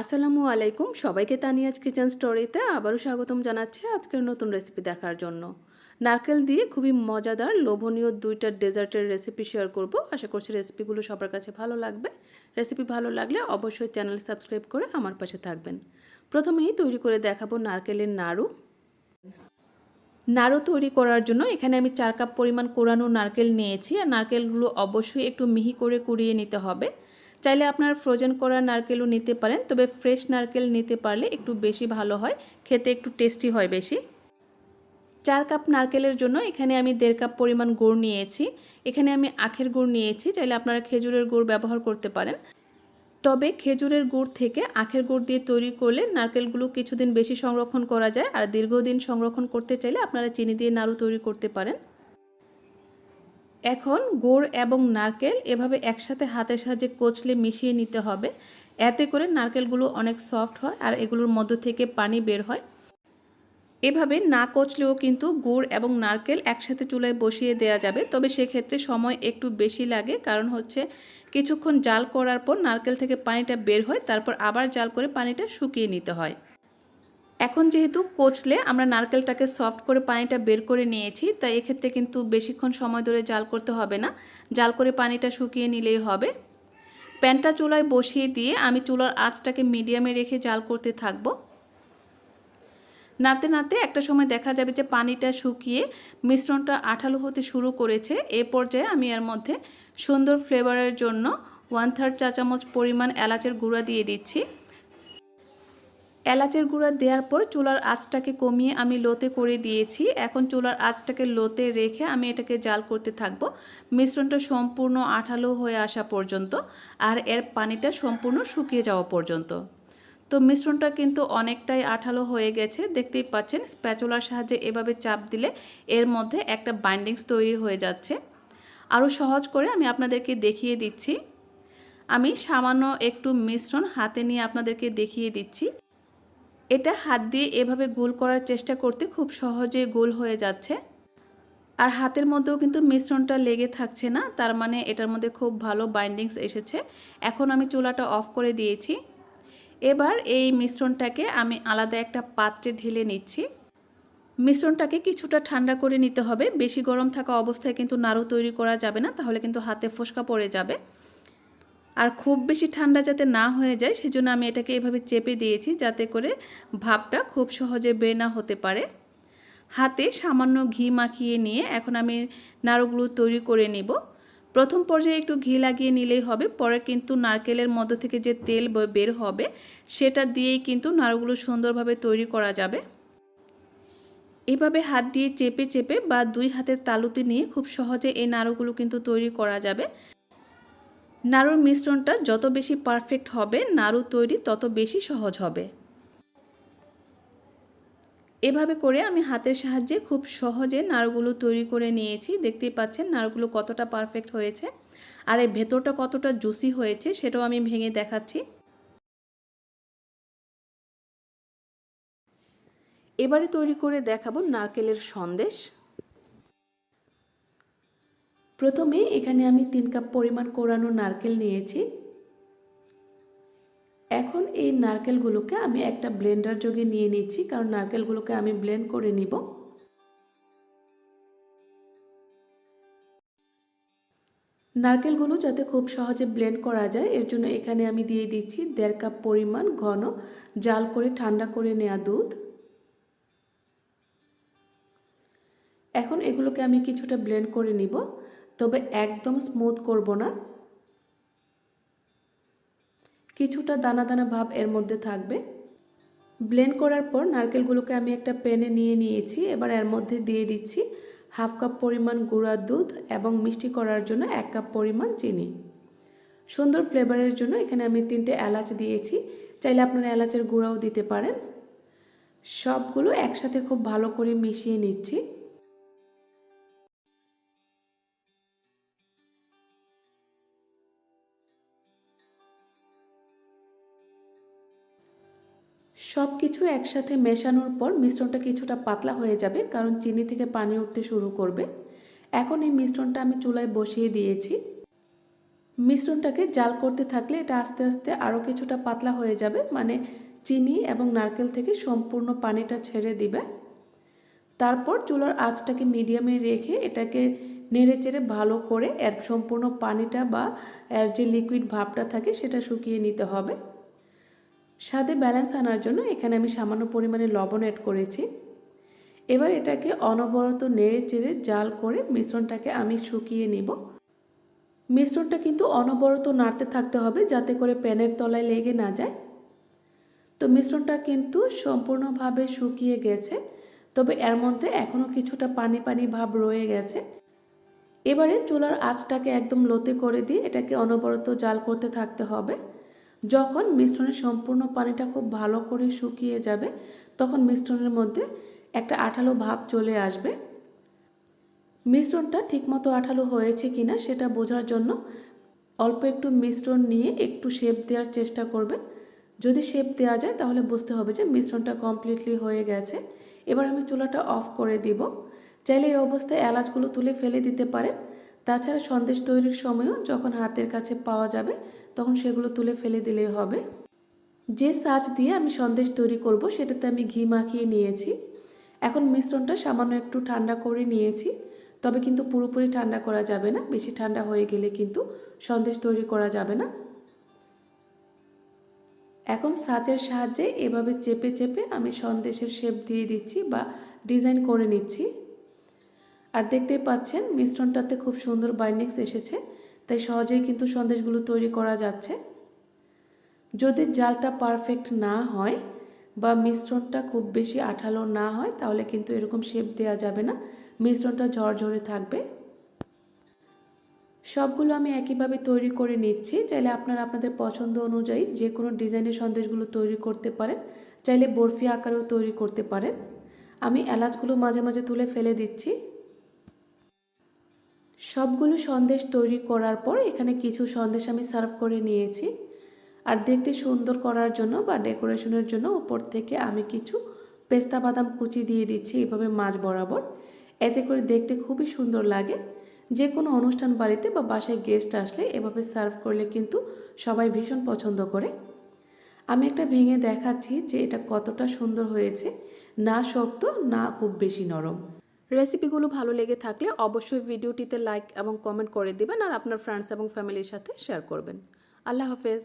আসসালামু আলাইকুম। সবাইকে তানিয়াজ কিচেন স্টোরিতে আবারও স্বাগতম জানাচ্ছি আজকের নতুন রেসিপি দেখার জন্য। নারকেল দিয়ে খুবই মজাদার, লোভনীয় দুইটা ডেজার্টের রেসিপি শেয়ার করব। আশা করছি রেসিপিগুলো সবার কাছে ভালো লাগবে। রেসিপি ভালো লাগলে অবশ্যই চ্যানেল সাবস্ক্রাইব করে আমার পাশে থাকবেন। প্রথমেই তৈরি করে দেখাবো নারকেলের নাড়ু। নাড়ু তৈরি করার জন্য এখানে আমি চার কাপ পরিমাণ কোরানো নারকেল নিয়েছি। আর নারকেলগুলো অবশ্যই একটু মিহি করে কুড়িয়ে নিতে হবে। চাইলে আপনার ফ্রোজেন করা নারকেলও নিতে পারেন, তবে ফ্রেশ নারকেল নিতে পারলে একটু বেশি ভালো হয়, খেতে একটু টেস্টি হয় বেশি। চার কাপ নারকেলের জন্য এখানে আমি দেড় কাপ পরিমাণ গুড় নিয়েছি, এখানে আমি আখের গুড় নিয়েছি, চাইলে আপনারা খেজুরের গুড় ব্যবহার করতে পারেন। তবে খেজুরের গুড় থেকে আখের গুড় দিয়ে তৈরি করলে নারকেলগুলো কিছুদিন বেশি সংরক্ষণ করা যায়, আর দীর্ঘদিন সংরক্ষণ করতে চাইলে আপনারা চিনি দিয়ে নাড়ু তৈরি করতে পারেন। এখন গুড় এবং নারকেল এভাবে একসাথে হাতের সাহায্যে কোচলে মিশিয়ে নিতে হবে। এতে করে নারকেলগুলো অনেক সফট হয় আর এগুলোর মধ্য থেকে পানি বের হয়। এভাবে না কচলেও কিন্তু গুড় এবং নারকেল একসাথে চুলায় বসিয়ে দেওয়া যাবে। তবে সেক্ষেত্রে সময় একটু বেশি লাগে, কারণ হচ্ছে কিছুক্ষণ জাল করার পর নারকেল থেকে পানিটা বের হয়, তারপর আবার জাল করে পানিটা শুকিয়ে নিতে হয়। এখন যেহেতু কোচলে আমরা নারকেলটাকে সফট করে পানিটা বের করে নিয়েছি, তাই এক্ষেত্রে কিন্তু বেশিক্ষণ সময় ধরে জাল করতে হবে না। জাল করে পানিটা শুকিয়ে নিলেই হবে। প্যানটা চুলায় বসিয়ে দিয়ে আমি চুলার আঁচটাকে মিডিয়ামে রেখে জাল করতে থাকব। নাড়তে নাড়তে একটা সময় দেখা যাবে যে পানিটা শুকিয়ে মিশ্রণটা আঠালো হতে শুরু করেছে। এ পর্যায়ে আমি এর মধ্যে সুন্দর ফ্লেভারের জন্য ওয়ান থার্ড চা চামচ পরিমাণ এলাচের গুঁড়া দিয়ে দিচ্ছি। এলাচের গুঁড়া দেওয়ার পর চুলার আঁচটাকে কমিয়ে আমি লোতে করে দিয়েছি। এখন চুলার আঁচটাকে লোতে রেখে আমি এটাকে জাল করতে থাকব। মিশ্রণটা সম্পূর্ণ আঠালো হয়ে আসা পর্যন্ত আর এর পানিটা সম্পূর্ণ শুকিয়ে যাওয়া পর্যন্ত। তো মিশ্রণটা কিন্তু অনেকটাই আঠালো হয়ে গেছে। দেখতেই পাচ্ছেন, স্প্যাচুলার সাহায্যে এভাবে চাপ দিলে এর মধ্যে একটা বাইন্ডিংস তৈরি হয়ে যাচ্ছে। আরও সহজ করে আমি আপনাদেরকে দেখিয়ে দিচ্ছি। আমি সামান্য একটু মিশ্রণ হাতে নিয়ে আপনাদেরকে দেখিয়ে দিচ্ছি। এটা হাত দিয়ে এভাবে গোল করার চেষ্টা করতে খুব সহজে গোল হয়ে যাচ্ছে। আর হাতের মধ্যেও কিন্তু মিশ্রণটা লেগে থাকছে না, তার মানে এটার মধ্যে খুব ভালো বাইন্ডিংস এসেছে। এখন আমি চুলাটা অফ করে দিয়েছি। এবার এই মিশ্রণটাকে আমি আলাদা একটা পাত্রে ঢেলে নিচ্ছি। মিশ্রণটাকে কিছুটা ঠান্ডা করে নিতে হবে। বেশি গরম থাকা অবস্থায় কিন্তু নাড়ু তৈরি করা যাবে না, তাহলে কিন্তু হাতে ফোসকা পড়ে যাবে। আর খুব বেশি ঠান্ডা যাতে না হয়ে যায়, সেজন্য আমি এটাকে এভাবে চেপে দিয়েছি যাতে করে ভাবটা খুব সহজে বের না হতে পারে। হাতে সামান্য ঘি মাখিয়ে নিয়ে এখন আমি নাড়ুগুলো তৈরি করে নেব। প্রথম পর্যায়ে একটু ঘি লাগিয়ে নিলেই হবে, পরে কিন্তু নারকেলের মধ্য থেকে যে তেল বের হবে, সেটা দিয়েই কিন্তু নাড়ুগুলো সুন্দরভাবে তৈরি করা যাবে। এভাবে হাত দিয়ে চেপে চেপে বা দুই হাতের তালুতে নিয়ে খুব সহজে এই নাড়ুগুলো কিন্তু তৈরি করা যাবে। নাড়ুর মিশ্রণটা যত বেশি পারফেক্ট হবে, নাড়ু তৈরি তত বেশি সহজ হবে। এভাবে করে আমি হাতের সাহায্যে খুব সহজে নাড়ুগুলো তৈরি করে নিয়েছি। দেখতেই পাচ্ছেন নাড়ুগুলো কতটা পারফেক্ট হয়েছে আর এই ভেতরটা কতটা জুসি হয়েছে সেটাও আমি ভেঙে দেখাচ্ছি। এবারে তৈরি করে দেখাবো নারকেলের সন্দেশ। প্রথমে এখানে আমি তিন কাপ পরিমাণ কোরানো নারকেল নিয়েছি। এখন এই নারকেলগুলোকে আমি একটা ব্লেন্ডার যোগে নিয়ে নিচ্ছি, কারণ নারকেলগুলোকে আমি ব্লেন্ড করে নিব। নারকেলগুলো যাতে খুব সহজে ব্লেন্ড করা যায়, এর জন্য এখানে আমি দিয়ে দিচ্ছি দেড় কাপ পরিমাণ ঘন জাল করে ঠান্ডা করে নেওয়া দুধ। এখন এগুলোকে আমি কিছুটা ব্লেন্ড করে নিব। তবে একদম স্মুথ করব না। কিছুটা দানা দানা ভাব এর মধ্যে থাকবে। ব্লেন্ড করার পর নারকেলগুলোকে আমি একটা প্যানে নিয়ে নিয়েছি। এবার এর মধ্যে দিয়ে দিচ্ছি হাফ কাপ পরিমাণ গুঁড়া দুধ এবং মিষ্টি করার জন্য এক কাপ পরিমাণ চিনি। সুন্দর ফ্লেভারের জন্য এখানে আমি তিনটে এলাচ দিয়েছি। চাইলে আপনারা এলাচের গুঁড়াও দিতে পারেন। সবগুলো একসাথে খুব ভালো করে মিশিয়ে নিচ্ছি। সব কিছু একসাথে মেশানোর পর মিশ্রণটা কিছুটা পাতলা হয়ে যাবে, কারণ চিনি থেকে পানি উঠতে শুরু করবে। এখন এই মিশ্রণটা আমি চুলায় বসিয়ে দিয়েছি। মিশ্রণটাকে জাল করতে থাকলে এটা আস্তে আস্তে আরও কিছুটা পাতলা হয়ে যাবে মানে চিনি এবং নারকেল থেকে সম্পূর্ণ পানিটা ছেড়ে দিবে। তারপর চুলার আঁচটাকে মিডিয়ামে রেখে এটাকে নেড়ে চেড়ে ভালো করে এর সম্পূর্ণ পানিটা বা এর যে লিকুইড ভাবটা থাকে সেটা শুকিয়ে নিতে হবে। স্বাদে ব্যালেন্স আনার জন্য এখানে আমি সামান্য পরিমাণে লবণ অ্যাড করেছি। এবার এটাকে অনবরত নেড়ে চেড়ে জাল করে মিশ্রণটাকে আমি শুকিয়ে নিব। মিশ্রণটা কিন্তু অনবরত নাড়তে থাকতে হবে যাতে করে প্যানের তলায় লেগে না যায়। তো মিশ্রণটা কিন্তু সম্পূর্ণভাবে শুকিয়ে গেছে, তবে এর মধ্যে এখনও কিছুটা পানি পানি ভাব রয়ে গেছে। এবারে চুলার আঁচটাকে একদম লোতে করে দিয়ে এটাকে অনবরত জাল করতে থাকতে হবে। যখন মিশ্রণের সম্পূর্ণ পানিটা খুব ভালো করে শুকিয়ে যাবে, তখন মিশ্রণের মধ্যে একটা আঠালো ভাব চলে আসবে। মিশ্রণটা ঠিকমতো আঠালো হয়েছে কিনা সেটা বোঝার জন্য অল্প একটু মিশ্রণ নিয়ে একটু শেপ দেওয়ার চেষ্টা করবেন। যদি শেপ দেওয়া যায়, তাহলে বুঝতে হবে যে মিশ্রণটা কমপ্লিটলি হয়ে গেছে। এবার আমি চুলাটা অফ করে দিব। চাইলে এই অবস্থায় এলাচগুলো তুলে ফেলে দিতে পারেন। তাছাড়া সন্দেশ তৈরির সময়ও যখন হাতের কাছে পাওয়া যাবে, তখন সেগুলো তুলে ফেলে দিলেই হবে। যে সাজ দিয়ে আমি সন্দেশ তৈরি করব, সেটাতে আমি ঘি মাখিয়ে নিয়েছি। এখন মিশ্রণটা সামান্য একটু ঠান্ডা করে নিয়েছি, তবে কিন্তু পুরোপুরি ঠান্ডা করা যাবে না, বেশি ঠান্ডা হয়ে গেলে কিন্তু সন্দেশ তৈরি করা যাবে না। এখন সাজের সাহায্যে এভাবে চেপে চেপে আমি সন্দেশের শেপ দিয়ে দিচ্ছি বা ডিজাইন করে নিচ্ছি। আর দেখতেই পাচ্ছেন মিশ্রণটাতে খুব সুন্দর বাইন্ডিংস এসেছে, তাই সহজেই কিন্তু সন্দেশগুলো তৈরি করা যাচ্ছে। যদি জালটা পারফেক্ট না হয় বা মিশ্রণটা খুব বেশি আঠালো না হয়, তাহলে কিন্তু এরকম শেপ দেওয়া যাবে না। মিশ্রণটা ঝরঝরে থাকবে। সবগুলো আমি একইভাবে তৈরি করে নিচ্ছি। চাইলে আপনারা আপনাদের পছন্দ অনুযায়ী যে কোনো ডিজাইনের সন্দেশগুলো তৈরি করতে পারেন, চাইলে বরফি আকারেও তৈরি করতে পারেন। আমি এলাচগুলো মাঝে মাঝে তুলে ফেলে দিচ্ছি। সবগুলো সন্দেশ তৈরি করার পর এখানে কিছু সন্দেশ আমি সার্ভ করে নিয়েছি। আর দেখতে সুন্দর করার জন্য বা ডেকোরেশনের জন্য উপর থেকে আমি কিছু পেস্তা বাদাম কুচি দিয়ে দিচ্ছি এভাবে মাছ বরাবর। এতে করে দেখতে খুবই সুন্দর লাগে। যে কোনো অনুষ্ঠান বাড়িতে বা বাসায় গেস্ট আসলে এভাবে সার্ভ করলে কিন্তু সবাই ভীষণ পছন্দ করে। আমি একটা ভেঙে দেখাচ্ছি যে এটা কতটা সুন্দর হয়েছে। না শক্ত, না খুব বেশি নরম। রেসিপিগুলো ভালো লেগে থাকলে অবশ্যই ভিডিওটিতে লাইক এবং কমেন্ট করে দিবেন আর আপনার ফ্রেন্ডস এবং ফ্যামিলির সাথে শেয়ার করবেন। আল্লাহ হাফেজ।